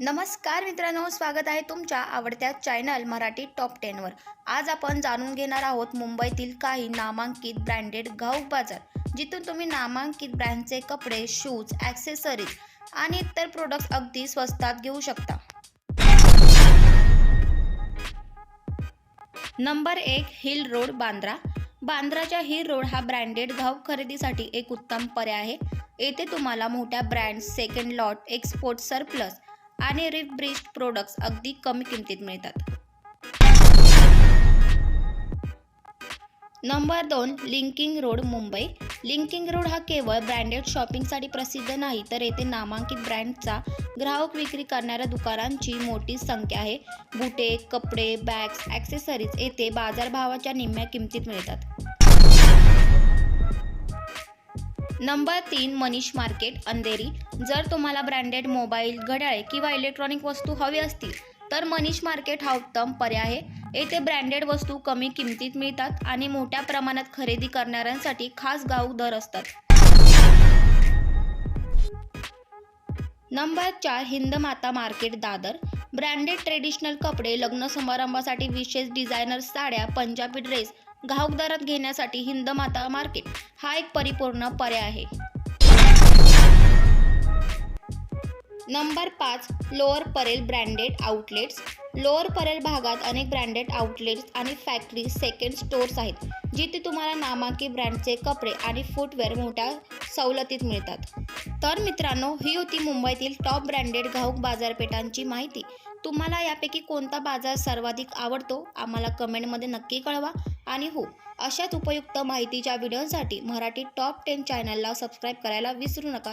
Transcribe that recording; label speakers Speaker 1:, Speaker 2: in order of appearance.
Speaker 1: नमस्कार मित्रांनो स्वागत आहे तुमच्या आवडत्या चॅनल मराठी टॉप टेनवर. आज आपण जाणून घेणार आहोत मुंबईतील काही नामांकित ब्रँडेड घाऊक बाजार जिथून तुम्ही नामांकित ब्रँडचे कपडे शूज ॲक्सेसरीज आणि इतर प्रोडक्ट्स अगदी स्वस्तात घेऊ शकता. नंबर एक हिल रोड बांद्रा. बांद्राच्या हिल रोड हा ब्रँडेड घाऊक खरेदीसाठी एक उत्तम पर्याय आहे. येथे तुम्हाला मोठ्या brands second lot export surplus आणि रिब्रिस्ट प्रोडक्ट्स अगदी कमी किमतीत मिळतात. नंबर दोन linking road Mumbai linking road हा केवळ ब्रँडेड शॉपिंगसाठी प्रसिद्ध नाही तर येथे नामांकित ब्रँडचा ग्राहक विक्री करणाऱ्या दुकानांची मोठी संख्या आहे. बुटे कपडे बॅग्स ॲक्सेसरीज येथे बाजारभावाच्या निम्म्या किमतीत मिळतात. नंबर तीन मनीष मार्केट अंधेरी. जर तुम्हाला ब्रँडेड मोबाईल घड्याळे किंवा इलेक्ट्रॉनिक वस्तू हवी असतील तर मनीष मार्केट हा उत्तम पर्याय आहे. येथे ब्रँडेड वस्तू कमी किमतीत मिळतात आणि मोठ्या प्रमाणात खरेदी करणाऱ्यांसाठी खास गाऊ दर असतात. नंबर चार हिंद माता मार्केट दादर. ब्रँडेड ट्रेडिशनल कपडे लग्न समारंभासाठी विशेष डिझायनर साड्या पंजाबी ड्रेस घाऊक दरात घेण्यासाठी हिंद माता मार्केट हा एक परिपूर्ण पर्याय आहे. नंबर पाच lower Parel branded outlets. Lower Parel भागात अनेक ब्रँडेड आउटलेट्स आणि फॅक्टरी सेकंड स्टोर्स आहेत जिथे तुम्हाला नामांकित ब्रँडचे कपडे आणि फुटवेअर मोठ्या सवलतीत मिळतात. तर मित्रांनो ही होती मुंबईतील टॉप ब्रँडेड घाऊक बाजारपेठांची माहिती. तुम्हाला यापैकी कोणता बाजार सर्वाधिक आवडतो आम्हाला कमेंटमध्ये नक्की कळवा. आणि हो अशाच उपयुक्त माहितीच्या व्हिडिओसाठी मराठी टॉप टेन चॅनलला सबस्क्राईब करायला विसरू नका.